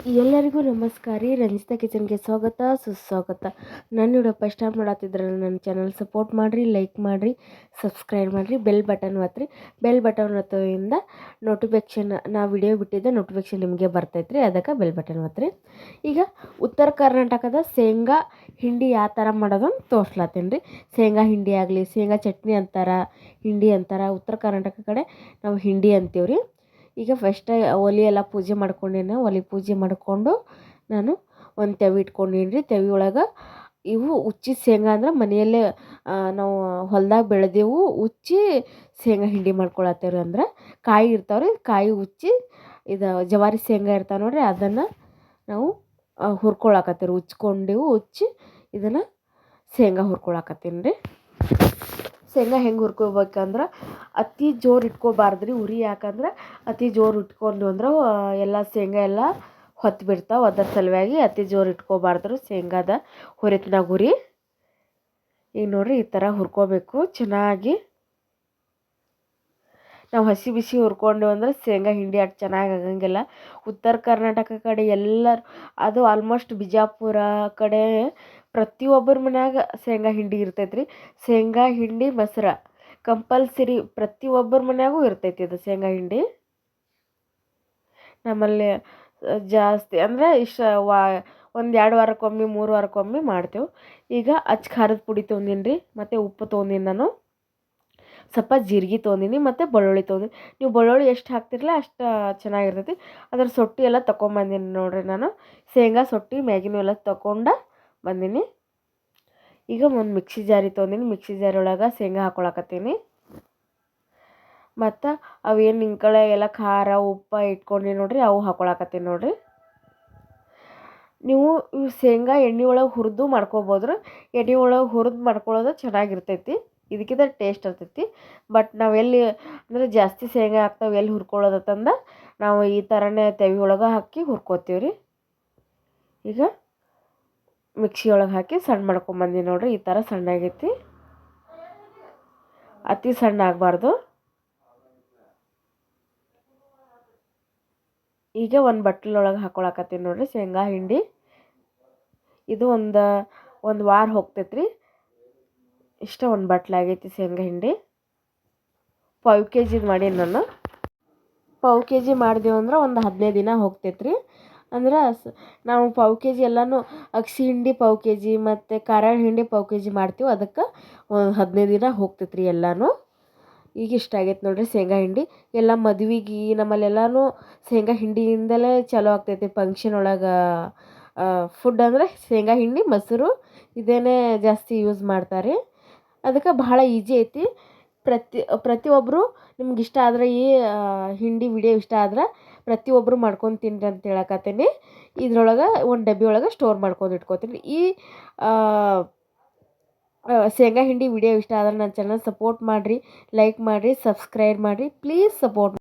ಎಲ್ಲರಿಗೂ ನಮಸ್ಕಾರ ರೀ. ರಂಜಿತಾ ಕಿಚನ್ಗೆ ಸ್ವಾಗತ, ಸುಸ್ವಾಗತ. ನಾನು ವಿಡಿಯೋ ಫಸ್ಟ್ ಟೈಮ್ ಮಾಡತ್ತಿದ್ರೆ ನನ್ನ ಚಾನಲ್ ಸಪೋರ್ಟ್ ಮಾಡಿರಿ ಲೈಕ್ ಮಾಡಿರಿ ಸಬ್ಸ್ಕ್ರೈಬ್ ಮಾಡಿರಿ ಬೆಲ್ ಬಟನ್ ಒತ್ತಿರಿ ಬೆಲ್ ಬಟನ್ ಒತ್ತೋದ್ರಿಂದ ನೋಟಿಫಿಕೇಶನ್ ನಾ ವಿಡಿಯೋ ಬಿಟ್ಟಿದ್ದೆ ನೋಟಿಫಿಕೇಶನ್ ನಿಮಗೆ ಬರ್ತೈತೆ ಅದಕ್ಕೆ ಬೆಲ್ ಬಟನ್ ಒತ್ತಿರಿ ಈಗ ಉತ್ತರ ಕರ್ನಾಟಕದ ಶೇಂಗಾ ಹಿಂಡಿ ಯಾವ ಥರ ಮಾಡೋದನ್ನು ತೋರ್ಸ್ಲತ್ತೀನಿ ರೀ. ಶೇಂಗಾ ಹಿಂಡಿ ಆಗಲಿ, ಶೇಂಗಾ ಚಟ್ನಿ ಅಂತಾರೆ, ಹಿಂಡಿ ಅಂತಾರೆ, ಉತ್ತರ ಕರ್ನಾಟಕ ಕಡೆ ನಾವು ಹಿಂಡಿ ಅಂತೀವಿ ರೀ ಈಗ ಫಸ್ಟ್ ಒಲೆ ಎಲ್ಲ ಪೂಜೆ ಮಾಡ್ಕೊಂಡೇನೆ, ಒಲೆ ಪೂಜೆ ಮಾಡಿಕೊಂಡು ನಾನು ಒಂದು ತೆವಿ ಇಟ್ಕೊಂಡೀನಿ ರೀ ತೆವಿ ಒಳಗೆ ಇವು ಉಚ್ಚಿದ ಶೇಂಗಾ ಅಂದ್ರೆ ಮನೆಯಲ್ಲೇ ನಾವು ಹೊಲ್ದಾಗ ಬೆಳೆದೆವು, ಉಚ್ಚಿ ಶೇಂಗಾ ಹಿಂಡಿ ಮಾಡ್ಕೊಳತ್ತೇವ್ರಿ ಅಂದ್ರೆ ಕಾಯಿ ಇರ್ತಾವ್ರಿ, ಕಾಯಿ ಉಚ್ಚಿ ಇದು ಜವಾರಿ ಶೇಂಗಾ ಇರ್ತಾವೆ ನೋಡಿರಿ, ಅದನ್ನು ನಾವು ಹುರ್ಕೊಳಕತ್ತೀವಿ ಉಚ್ಕೊಂಡೆವು, ಉಚ್ಚಿ ಇದನ್ನು ಶೇಂಗಾ ಹುರ್ಕೊಳಕತ್ತೀನಿ ರೀ ಶೇಂಗಾ ಹೆಂಗೆ ಹುರ್ಕೋಬೇಕಂದ್ರೆ ಅತಿ ಜೋರು ಇಟ್ಕೋಬಾರ್ದು ರೀ ಉರಿ, ಯಾಕಂದ್ರೆ ಅತಿ ಜೋರು ಇಟ್ಕೊಂಡು ಅಂದ್ರೆ ಎಲ್ಲ ಶೇಂಗಾ ಎಲ್ಲ ಹೊತ್ತು ಬಿಡ್ತಾವೆ ಅದರ ಸಲುವಾಗಿ ಅತಿ ಜೋರು ಇಟ್ಕೋಬಾರ್ದು ಶೇಂಗಾದ ಹುರಿತ್ನಾಗ ಉರಿ. ಈಗ ನೋಡಿರಿ ಈ ಥರ ಹುರ್ಕೋಬೇಕು, ಚೆನ್ನಾಗಿ. ನಾವು ಹಸಿ ಬಿಸಿ ಹುರ್ಕೊಂಡು ಅಂದ್ರೆ ಶೇಂಗಾ ಹಿಂಡಿ ಅಷ್ಟು ಚೆನ್ನಾಗಿ ಆಗಂಗಿಲ್ಲ. ಉತ್ತರ ಕರ್ನಾಟಕ ಕಡೆ ಎಲ್ಲರು, ಅದು ಆಲ್ಮೋಸ್ಟ್ ಬಿಜಾಪುರ ಕಡೆ ಪ್ರತಿಯೊಬ್ಬರ ಮನ್ಯಾಗ ಶೇಂಗಾ ಹಿಂಡಿ ಇರ್ತೈತೆ ರೀ ಶೇಂಗಾ ಹಿಂಡಿ, ಮೊಸ್ರು. ಕಂಪಲ್ಸರಿ ಪ್ರತಿಯೊಬ್ಬರ ಮನ್ಯಾಗೂ ಇರ್ತೈತಿ ಅದು ಶೇಂಗಾ ಹಿಂಡಿ. ನಮ್ಮಲ್ಲಿ ಜಾಸ್ತಿ ಅಂದರೆ ಇಷ್ಟ ವಾ, ಒಂದು ಎರಡು ವಾರಕ್ಕೊಮ್ಮೆ, ಮೂರು ವಾರಕ್ಕೊಮ್ಮೆ ಮಾಡ್ತೇವೆ. ಈಗ ಅಚ್ಚ ಖಾರದ ಪುಡಿ ತೊಂದಿನಿ ರೀ ಮತ್ತು ಉಪ್ಪು ತೊಂದಿನಿ ನಾನು. ಸ್ವಲ್ಪ ಜೀರಿಗೆ ತೊಂದಿನಿ ಮತ್ತು ಬೆಳ್ಳುಳ್ಳಿ ತೊಂದಿನಿ ನೀವು ಬೆಳ್ಳುಳ್ಳಿ ಎಷ್ಟು ಹಾಕ್ತಿರಲ್ಲ ಅಷ್ಟು ಚೆನ್ನಾಗಿರ್ತೈತಿ. ಅದರ ಸೊಟ್ಟಿ ಎಲ್ಲ ತೊಗೊಂಬಂದಿನಿ ನೋಡಿರಿ ನಾನು. ಶೇಂಗಾ ಸೊಟ್ಟಿ, ಮ್ಯಾಗಿನೂ ಎಲ್ಲ ತೊಗೊಂಡು ಬಂದೀನಿ. ಈಗ ಒಂದು ಮಿಕ್ಸಿ ಜಾರಿ ತೊಗೊಂಡಿನಿ. ಮಿಕ್ಸಿ ಜಾರಿ ಒಳಗೆ ಶೇಂಗಾ ಹಾಕೊಳಕತ್ತೀನಿ. ಮತ್ತು ಅವೇನು ನಿಂಕಳೆ ಎಲ್ಲ ಖಾರ, ಉಪ್ಪು ಇಟ್ಕೊಂಡಿ ನೋಡಿರಿ, ಅವು ಹಾಕ್ಕೊಳಕತ್ತೀನಿ ನೋಡಿರಿ. ನೀವು ಇವು ಶೇಂಗಾ ಎಣ್ಣೆ ಒಳಗೆ ಹುರಿದು ಮಾಡ್ಕೊಬೋದು ಎಣ್ಣೆ ಒಳಗೆ ಹುರಿದು ಮಾಡ್ಕೊಳ್ಳೋದು ಚೆನ್ನಾಗಿರ್ತೈತಿ. ಇದಕ್ಕಿಂತ ಟೇಸ್ಟ್ ಇರ್ತೈತಿ. ಬಟ್ ನಾವು ಎಲ್ಲಿ ಅಂದರೆ ಜಾಸ್ತಿ ಶೇಂಗಾ ಹಾಕ್ತಾವೆ ಎಲ್ಲಿ ಹುರ್ಕೊಳ್ಳೋದತ್ತಂದ ನಾವು ಈ ಥರನೇ ತೆವಿ ಒಳಗೆ ಹಾಕಿ ಹುರ್ಕೋತೀವಿ ರೀ ಈಗ ಮಿಕ್ಸಿ ಒಳಗೆ ಹಾಕಿ ಸಣ್ಣ ಮಾಡ್ಕೊಂಬಂದಿ ನೋಡಿರಿ, ಈ ಥರ ಸಣ್ಣ ಆಗೈತಿ ಅತಿ ಸಣ್ಣ ಆಗಬಾರ್ದು. ಈಗ ಒಂದು ಬಟ್ಟಲೊಳಗೆ ಹಾಕೊಳಕತ್ತೀನಿ ನೋಡಿರಿ, ಶೇಂಗಾ ಹಿಂಡಿ. ಇದು ಒಂದು ಒಂದು ವಾರ ಹೋಗ್ತೈತ್ರಿ. ಇಷ್ಟ ಒಂದು ಬಟ್ಲಾಗೈತಿ ಶೇಂಗಾ ಹಿಂಡಿ. ಪಾವು ಕೆ ಜಿದು ಮಾಡೀನಿ ನಾನು. ಪಾವು ಕೆ ಜಿ ಮಾಡಿದೆವು ಅಂದ್ರೆ ಒಂದು ಹದಿನೈದು ದಿನ ಹೋಗ್ತೈತೆ ರೀ ಅಂದ್ರೆ ನಾವು ಪಾವು ಕೆ ಜಿ ಎಲ್ಲಾನು ಅಗ್ಸಿ ಹಿಂಡಿ ಪಾವು ಕೆ ಜಿ ಮತ್ತು ಖಾರ ಹಿಂಡಿ ಪಾವು ಕೆ ಜಿ ಮಾಡ್ತೀವಿ. ಅದಕ್ಕೆ ಒಂದು ಹದಿನೈದು ದಿನ ಹೋಗ್ತೈತೆ ರೀ ಎಲ್ಲಾನು. ಈಗ ಇಷ್ಟ ಆಗೈತೆ ನೋಡಿರಿ ಶೇಂಗಾ ಹಿಂಡಿ. ಎಲ್ಲ ಮದ್ವೆಗೆ ನಮ್ಮಲ್ಲೆಲ್ಲನೂ ಶೇಂಗಾ ಹಿಂಡಿಯಿಂದಲೇ ಚಾಲೂ ಆಗ್ತೈತಿ ಫಂಕ್ಷನ್ ಒಳಗೆ. ಫುಡ್ ಅಂದರೆ ಶೇಂಗಾ ಹಿಂಡಿ, ಮೊಸರು ಇದೇನೇ ಜಾಸ್ತಿ ಯೂಸ್ ಮಾಡ್ತಾರೆ. ಅದಕ್ಕೆ ಬಹಳ ಈಜಿ ಐತಿ. ಪ್ರತಿ ಪ್ರತಿಯೊಬ್ಬರು ನಿಮ್ಗೆ ಇಷ್ಟ ಆದರೆ ಈ ಹಿಂಡಿ ವಿಡಿಯೋ ಇಷ್ಟ ಆದ್ರೆ ಪ್ರತಿಯೊಬ್ಬರು ಮಾಡ್ಕೊಂಡು ತಿನ್ನಿರಿ ಅಂತ ಹೇಳಕತ್ತೀನಿ. ಇದ್ರೊಳಗೆ ಒಂದು ಡಬ್ಬಿ ಒಳಗೆ ಸ್ಟೋರ್ ಮಾಡ್ಕೊಂಡು ಇಟ್ಕೋತೀನಿ. ಈ ಶೇಂಗಾ ಹಿಂಡಿ ವಿಡಿಯೋ ಇಷ್ಟ ಆದ್ರೆ ನನ್ನ ಚಾನಲ್ ಸಪೋರ್ಟ್ ಮಾಡಿರಿ ಲೈಕ್ ಮಾಡಿರಿ ಸಬ್ಸ್ಕ್ರೈಬ್ ಮಾಡಿರಿ. Please support